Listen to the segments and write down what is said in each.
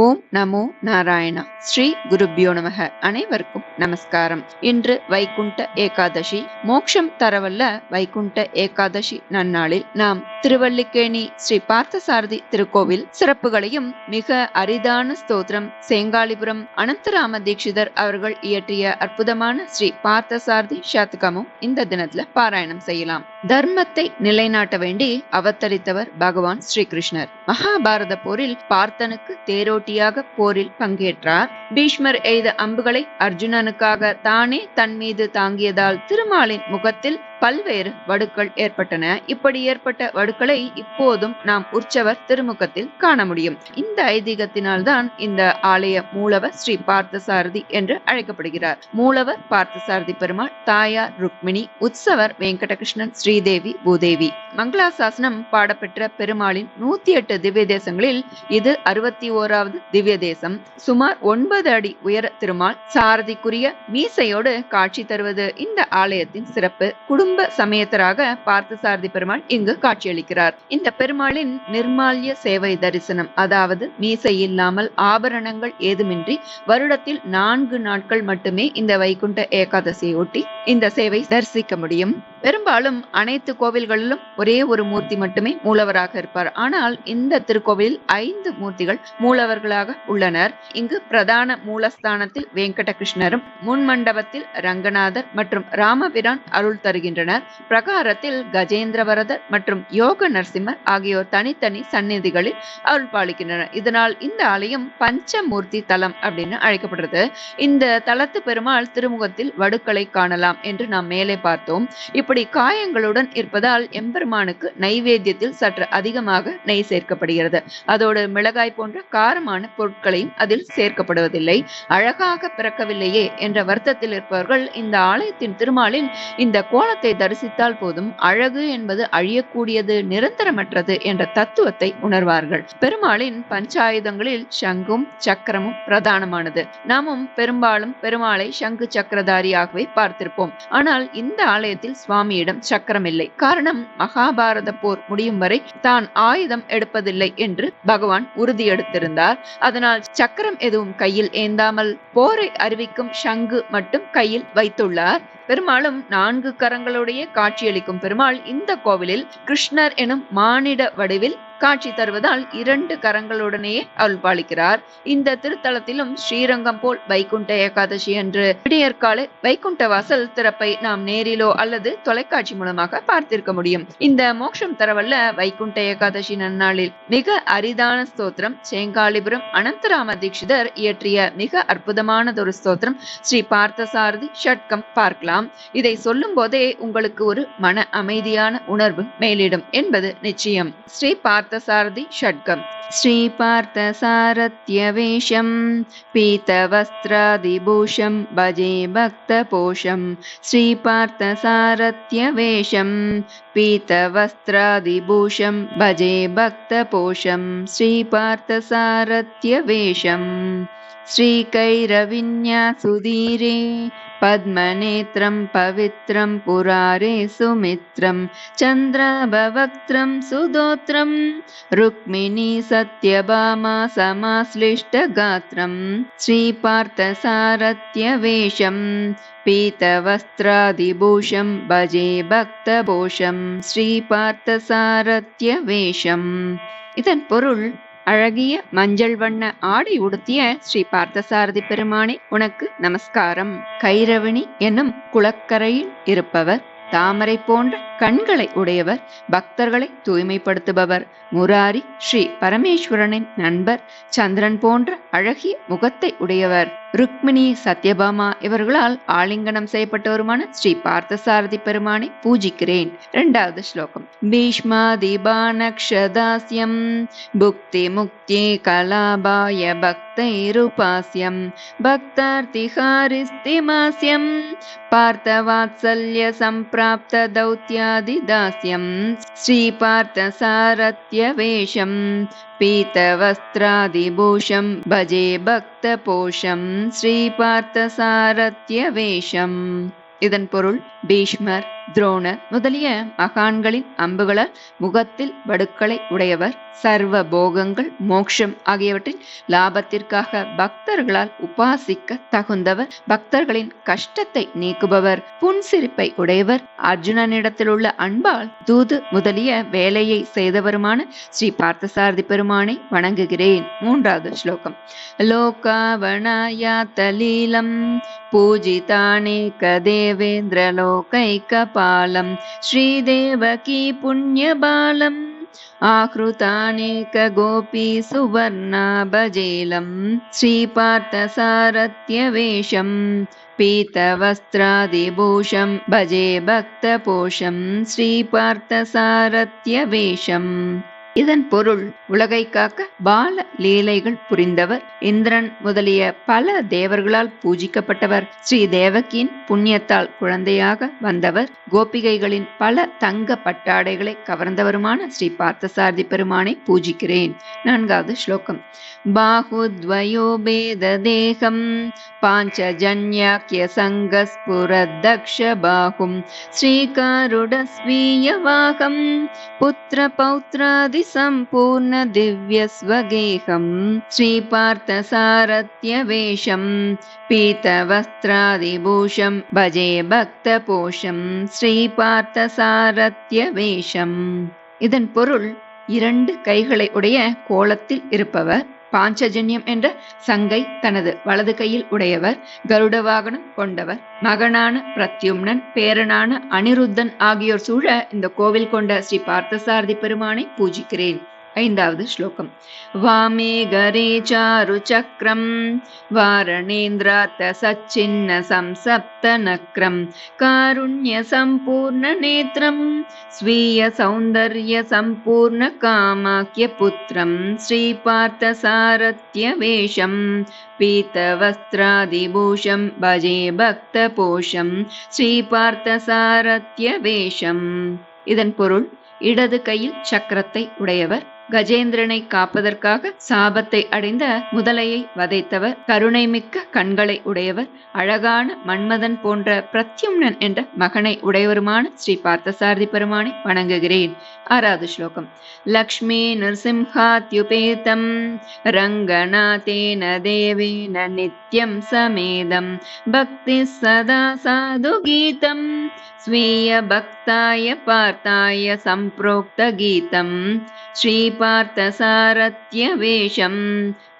ஓம் நமோ நாராயணா. ஸ்ரீ குருபியோ நமக. அனைவருக்கும் நமஸ்காரம். இன்று வைகுண்ட ஏகாதசி. மோக்ஷம் தரவல்ல வைகுண்ட ஏகாதசி நன்னாளில் நாம் திருவல்லிக்கேணி ஸ்ரீ பார்த்தசாரதி திருக்கோவில் சிறப்புகளையும் மிக அரிதான ஸ்தோத்திரம் சேங்காலிபுரம் அனந்தராம தீட்சிதர் அவர்கள் இயற்றிய அற்புதமான ஸ்ரீ பார்த்தசாரதி சதகமும் இந்த தினத்துல பாராயணம் செய்யலாம். தர்மத்தை நிலைநாட்ட வேண்டி அவதரித்தவர் பகவான் ஸ்ரீகிருஷ்ணர் மகாபாரத போரில் பார்த்தனுக்கு போட்டியாக போரில் பங்கேற்றார். பீஷ்மர் எய்த அம்புகளை அர்ஜுனனுக்காக தானே தன் மீது தாங்கியதால் திருமாலின் முகத்தில் பல்வேறு வடுக்கள் ஏற்பட்டன. இப்படி ஏற்பட்ட வடுக்களை இப்போதும் நாம் உற்சவர் திருமுகத்தில் காண முடியும். இந்த ஐதீகத்தினால்தான் இந்த ஆலய மூலவர் ஸ்ரீ பார்த்தசாரதி என்று அழைக்கப்படுகிறார். மூலவர் பார்த்தசாரதி பெருமாள் தாயார் ருக்மிணி உற்சவர் வெங்கடகிருஷ்ணன் ஸ்ரீதேவி பூதேவி. மங்களாசாசனம் பாடப்பெற்ற பெருமாளின் நூத்தி எட்டு திவ்ய தேசங்களில் இது அறுபத்தி ஓராவது திவ்ய தேசம். சுமார் ஒன்பது அடி உயர திருமால் சாரதிக்குரிய மீசையோடு காட்சி தருவது இந்த ஆலயத்தின் சிறப்பு. குடும்ப சமயத்தராக பார்த்தசாரதி பெருமாள் இங்கு காட்சியளிக்கிறார். இந்த பெருமாளின் நிர்மால்ய சேவை தரிசனம் அதாவது மீசை இல்லாமல் ஆபரணங்கள் ஏதுமின்றி வருடத்தில் நான்கு நாட்கள் மட்டுமே இந்த வைகுண்ட ஏகாதசியை ஒட்டி இந்த சேவை தரிசிக்க முடியும். பெரும்பாலும் அனைத்து கோவில்களிலும் ஒரே ஒரு மூர்த்தி மட்டுமே மூலவராக இருப்பார். ஆனால் இந்த திருக்கோவிலில் ஐந்து மூர்த்திகள் மூலவர்களாக உள்ளனர். இங்கு பிரதான மூலஸ்தானத்தில் வெங்கடகிருஷ்ணரும் முன் மண்டபத்தில் ரங்கநாதர் மற்றும் ராமபிரான் அருள் தருகின்றனர். பிரகாரத்தில் கஜேந்திரவரதர் மற்றும் யோக நரசிம்மர் ஆகியோர் தனித்தனி சந்நிதிகளில் அருள் பாலிக்கின்றனர். இதனால் இந்த ஆலயம் பஞ்சமூர்த்தி தலம் அப்படின்னு அழைக்கப்படுறது. இந்த தலத்து பெருமாள் திருமுகத்தில் வடுக்களை காணலாம் என்று நாம் மேலே பார்த்தோம். இப்படி அப்படி காயங்களுடன் இருப்பதால் எம்பெருமானுக்கு நைவேத்தியத்தில் சற்று அதிகமாக நெய் சேர்க்கப்படுகிறது. அதோடு மிளகாய் போன்ற காரமான பொருட்களையும் அதில் சேர்க்கப்படுவதில்லை. அழகாக பிறக்கவில்லையே என்ற வருத்தத்தில் இருப்பவர்கள் இந்த ஆலயத்தின் திருமாலின் இந்த கோலத்தை தரிசித்தால் போதும் அழகு என்பது அழியக்கூடியது நிரந்தரமற்றது என்ற தத்துவத்தை உணர்வார்கள். பெருமாளின் பஞ்சாயுதங்களில் சங்கும் சக்கரமும் பிரதானமானது. நாமும் பெரும்பாலும் பெருமாளை சங்கு சக்கரதாரியாகவே பார்த்திருப்போம். ஆனால் இந்த ஆலயத்தில் சுவாமி சுவாமியிடம் சக்கரம் இல்லை காரணம் மகாபாரத போர் முடியும் வரை தான் ஆயுதம் எடுப்பதில்லை என்று பகவான் உறுதியெடுத்திருந்தார். அதனால் சக்கரம் எதுவும் கையில் ஏந்தாமல் போரை அறிவிக்கும் சங்கு மட்டும் கையில் வைத்துள்ளார். பெருமாளும் நான்கு கரங்களுடைய காட்சியளிக்கும் பெருமாள் இந்த கோவிலில் கிருஷ்ணர் எனும் மானிட வடிவில் காட்சி தருவதால் இரண்டு கரங்களுடனேயே அருள் பாலிக்கிறார். இந்த திருத்தலத்திலும் ஸ்ரீரங்கம் போல் வைகுண்ட ஏகாதசி என்று விடியற்காலை வைகுண்ட வாசல் திறப்பை நாம் நேரிலோ அல்லது தொலைக்காட்சி மூலமாக பார்த்திருக்க முடியும். இந்த மோட்சம் தரவல்ல வைகுண்ட ஏகாதசி நன்னாளில் மிக அரிதான ஸ்தோத்திரம் சேங்காலிபுரம் அனந்தராம தீட்சிதர் இயற்றிய மிக அற்புதமானதொரு ஸ்தோத்திரம் ஸ்ரீ பார்த்தசாரதி ஷட்கம் பார்க்கலாம். இதை சொல்லும் போதே உங்களுக்கு ஒரு மன அமைதியான உணர்வு மேலிடும் என்பது நிச்சயம் ஸ்ரீ பார்த்தசாரதி ஷட்கம் ஸ்ரீ பார்த்தசாரத்யவேஷம் पीतवस्त्रादिभूषं भजे भक्तपोषं श्रीपार्थसारथ्यवेषं पीतवस्त्रादिभूषं भजे भक्तपोषं श्रीपार्थसारथ्यवेषं श्रीकैरविन्यासुधीरे पद्मनेत्रं पवित्रं पुरारे सुमित्रं चन्द्राभवक्त्रं सुदोत्रं रुक्मिणी सत्यभामा समाश्लिष्टगात्रं श्रीपार्थसारथ्यवेषं पीतवस्त्रादिभूषं भजे भक्तपोषं ஸ்ரீபார்த்தசாரத்யவேஷம் இதன் பொருள் அழகிய மஞ்சள் வண்ண ஆடை உடுத்திய ஸ்ரீ பார்த்தசாரதி பெருமானே உனக்கு நமஸ்காரம். கைரவிணி என்னும் குளக்கரையில் இருப்பவர் தாமரை போன்ற கண்களை உடையவர் பக்தர்களை தூய்மைப்படுத்துபவர். முராரி ஸ்ரீ பரமேஸ்வரனின் நண்பர் சந்திரன் போன்ற அழகிய முகத்தை உடையவர். ருக்மிணி சத்யபாமா இவர்களால் ஆலிங்கனம் செய்யப்பட்டவருமான ஸ்ரீ பார்த்தசாரதி பெருமானை பூஜிக்கிறேன். இரண்டாவது ஸ்லோகம். பீஷ்மாதிபானக்ஷதாஸ்யம் புக்தி முக்தி கலாபாய பக்தைருபாஸ்யம். பக்தார்த்திஹாரிஸ்திமாஸ்யம். பார்த்தவாத்சல்ய சம்பிராப்த தௌத்தியாதிதாஸ்யம் ஸ்ரீ பார்த்தசாரத்யவேஷம் பீத்தவஸ்திராதிபூஷம். பஜே பக்தபோஷம். ஸ்ரீபார்த்தசாரத்ய வேஷம் இதன் பொருள் பீஷ்மர். துரோணர் முதலிய மகான்களின் அம்புகளால் முகத்தில் வடுக்களை உடையவர் சர்வ போகங்கள் மோக்ஷம் ஆகியவற்றின் லாபத்திற்காக பக்தர்களால் உபாசிக்க தகுந்தவர் பக்தர்களின் கஷ்டத்தை நீக்குபவர் புன்சிரிப்பை உடையவர். அர்ஜுனனிடத்திலுள்ள அன்பால் தூது முதலிய வேலையை செய்தவருமான ஸ்ரீ பார்த்தசாரதி பெருமானை வணங்குகிறேன். மூன்றாவது ஸ்லோகம். லோகாவணாயா தலீலம் देवेन्द्रलोकैकपालं श्रीदेवकी पुण्यबालम् आहृतानेकगोपी सुवर्णा भजेलं श्रीपार्थसारथ्यवेषम् पीतवस्त्रादिभूषं भजे भक्तपोषं श्रीपार्थसारथ्यवेषम् இதன் பொருள் உலகை காக்க பால லீலைகள் புரிந்தவர். இந்திரன் முதலிய பல தேவர்களால் பூஜிக்கப்பட்டவர். ஸ்ரீ தேவகியின் புண்ணியத்தால் குழந்தையாக வந்தவர். கோபிகைகளின் பல தங்க பட்டாடைகளை கவர்ந்தவருமான ஸ்ரீ பார்த்தசாரதி பெருமானை பூஜிக்கிறேன். நான்காவது ஸ்லோகம். பாகுத்வயோபேத தேகம் பாஞ்சஜன்யாக்கிய சங்கஸ்புரதக்ஷ பாகும் ஸ்ரீகாருடஸ்வீயவாகம் புத்திர பௌத்ராதி सम्पूर्ण दिव्यस्वगेहम् श्रीपार्थसारथ्यवेषम् पीतवस्त्रादिभूषम् भजे भक्तपोषम् ஸ்ரீபார்த்தசாரத்யவேஷம் இதன் பொருள் இரண்டு கைகளை உடைய கோலத்தில் இருப்பவர் பாஞ்சஜன்யம் என்ற சங்கை தனது வலது கையில் உடையவர் கருட வாகனம் கொண்டவர் மகனான பிரத்யும்னன் பேரனான அனிருத்தன் ஆகியோர் சூழ இந்த கோவில் கொண்ட ஸ்ரீ பார்த்தசாரதி பெருமானை பூஜிக்கிறேன். ஐந்தாவது ஸ்லோகம் வாமே கரே சாரு சக்கரம் வாரணேந்திராத்த சச்சின்ன சம்சப்த நக்ரம் காருண்ய சம்பூர்ண நேத்திரம் ஸ்வீய சௌந்தர்ய சம்பூர்ண காமாக்கிய புத்திரம் ஸ்ரீபார்த்த சாரத்ய வேஷம் पीतवस्त्रादिभूषं भजे भक्तपोषं ஸ்ரீபார்த்தசாரத்யவேஷம் இதன் பொருள் இடது கையில் சக்கரத்தை உடையவர் கஜேந்திரனை காப்பதற்காக சாபத்தை அடைந்த முதலையை வதைத்தவர். கருணை மிக்க கண்களை உடையவர். அழகான மன்மதன் போன்ற பிரத்யும்னன் என்ற மகனை உடையவருமான ஸ்ரீ பார்த்தசாரதி பெருமானை வணங்குகிறேன். ஆறாவது ஸ்லோகம். லக்ஷ்மி நிருசிம்ஹாத்யுபேதம். ரங்கநாதேன தேவேன நித்யம் சமேதம். பக்தி சதா சாது கீதம் ஸ்வீய பக்தாய பார்த்தாய சம்பிரோக்த கீதம் श्रीपार्थसारथ्यवेषम्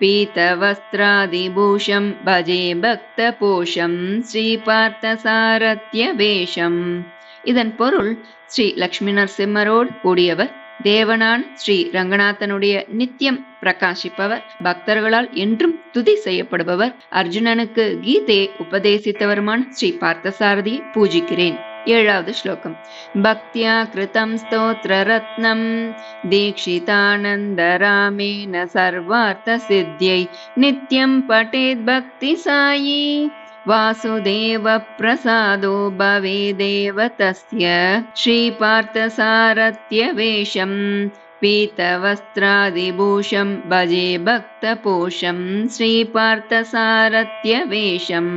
पीतवस्त्रादिभूषं भजे भक्तपोषं ஸ்ரீபார்த்தசாரத்யவேஷம் இதன் பொருள் ஸ்ரீ லக்ஷ்மி நரசிம்மரோடு கூடியவர் தேவனான ஸ்ரீ ரங்கநாதனுடைய நித்தியம் பிரகாசிப்பவர் பக்தர்களால் என்றும் துதி செய்யப்படுபவர் அர்ஜுனனுக்கு கீதையை உபதேசித்தவருமான ஸ்ரீ பார்த்தசாரதியை பூஜிக்கிறேன் एवद् श्लोकम् भक्त्या कृतं स्तोत्ररत्नं दीक्षितानन्दरामेण सर्वार्थसिद्ध्यै नित्यं पठेद्भक्तिसायी वासुदेवप्रसादो भवेदेव तस्य श्रीपार्थसारथ्यवेषम् पीतवस्त्रादिभूषं भजे भक्तपोषं श्रीपार्थसारथ्यवेषम्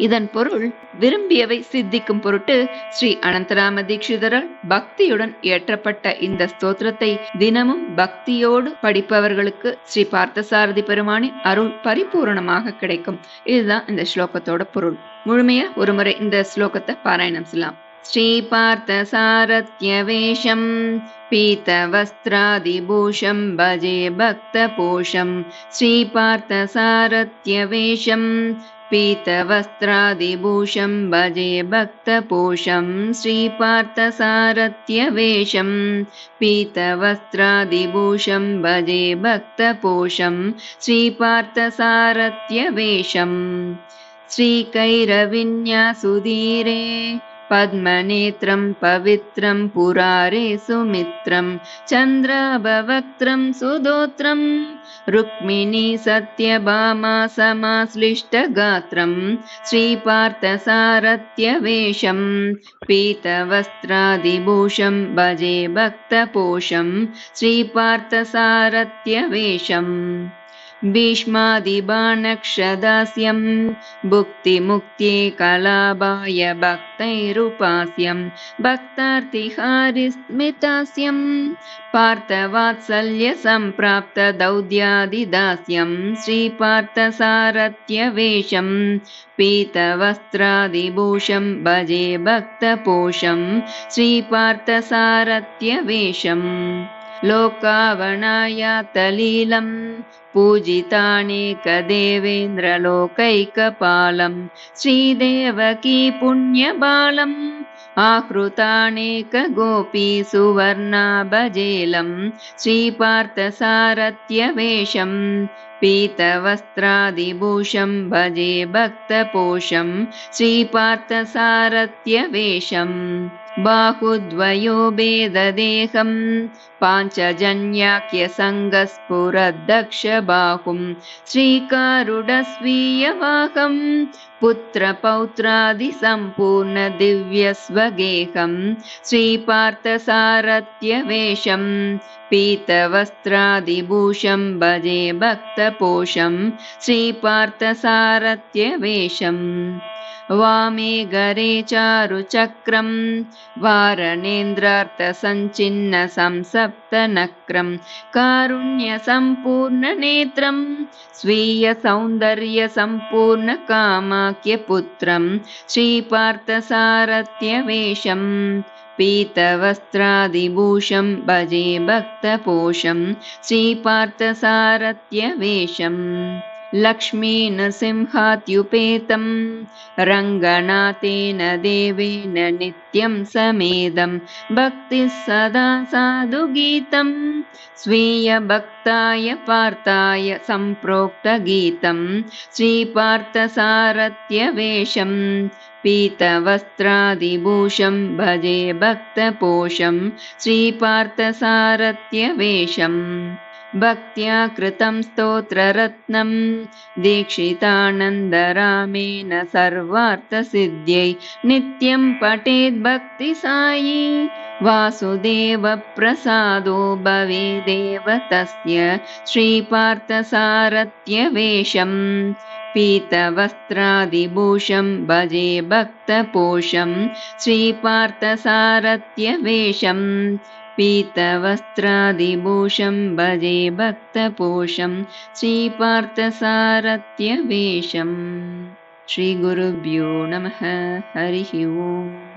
இதன் பொருள் விரும்பியவை சித்திக்கும் பொருட்டு ஸ்ரீ அனந்தராம தீட்சிதரால் பக்தியுடன் இயற்றப்பட்ட இந்த ஸ்தோத்திரத்தை தினமும் பக்தியோடு படிப்பவர்களுக்கு ஸ்ரீ பார்த்தசாரதி பெருமானின் அருள் பரிபூரணமாக கிடைக்கும் இதுதான் இந்த ஸ்லோகத்தோட பொருள் முழுமையா ஒருமுறை இந்த ஸ்லோகத்தை பாராயணம் செய்யலாம் श्रीपार्थसारथ्यवेषम् पीतवस्त्रादिभूषं भजे भक्तपोषं श्रीपार्थसारथ्यवेषम् पीतवस्त्रादिभूषं भजे भक्तपोषं श्रीपार्थसारथ्यवेषं पीतवस्त्रादिभूषं भजे भक्तपोषं श्रीपार्थसारथ्यवेषम् श्रीकैरविन्यासुधीरे पद्मनेत्रं पवित्रं पुरारे सुमित्रं चन्द्राभवक्त्रं सुदोत्रम् रुक्मिणी सत्यभामा समाश्लिष्टगात्रं श्रीपार्थसारथ्यवेषं पीतवस्त्रादिभूषं भजे भक्तपोषं श्रीपार्थसारथ्यवेषम् भीष्मादिबाणक्षदास्यं भुक्तिमुक्त्ये कलाभाय भक्तैरुपास्यं भक्तार्तिहारिस्मितास्यं पार्थवात्सल्यसम्प्राप्तदौद्यादिदास्यं श्रीपार्थसारथ्यवेषं पीतवस्त्रादिभूषं भजे भक्तपोषं श्रीपार्थसारथ्यवेषम्। लोकावणायातलीलं पूजितानेकदेवेन्द्रलोकैकपालं श्रीदेवकी पुण्यबालम् आहृतानेकगोपी सुवर्णा भजेलं श्रीपार्थसारथ्यवेषम् पीतवस्त्रादिभूषं भजे भक्तपोषं श्रीपार्थसारथ्यवेषम् बाहुद्वयो वेददेहम् पाञ्च श्रीकारुडस्वीयवाहम् पुत्रपौत्रादिसम्पूर्णदिव्यस्वगेहम् श्रीपार्थसारथ्यवेषम् श्रीकारुणस्वीयवाहम् पीतवस्त्रादिभूषम् भजे भक्तपोषम् श्रीपार्थसारथ्यवेषम् वामे गरे चारुचक्रं वारणेन्द्रार्थसञ्चिन्नसंसप्तनक्रं कारुण्यसम्पूर्णनेत्रं स्वीयसौन्दर्यसम्पूर्णकामाख्यपुत्रं श्रीपार्थसारथ्यवेषम् पीतवस्त्रादिभूषं भजे भक्तपोषं श्रीपार्थसारथ्यवेषम् लक्ष्मीनृसिंहात्युपेतं रङ्गनाथेन देवेन नित्यं समेदं। भक्तिः सदा साधुगीतं स्वीयभक्ताय पार्थाय सम्प्रोक्तगीतं। श्रीपार्थसारथ्यवेषम् पीतवस्त्रादिभूषं भजे भक्तपोषं। श्रीपार्थसारथ्यवेषम् भक्त्या कृतं स्तोत्ररत्नं दीक्षितानन्दरामेण सर्वार्थसिद्ध्यै नित्यं पठेद्भक्तिसायी वासुदेवप्रसादो भवेदेव तस्य श्रीपार्थसारथ्यवेषम् पीतवस्त्रादिभूषं भजे भक्तपोषं श्रीपार्थसारथ्यवेषम् पीतवस्त्रादिभूषं भजे भक्तपोषं श्रीपार्थसारथ्यवेषम्। श्रीगुरुभ्यो नमः हरिः ओम्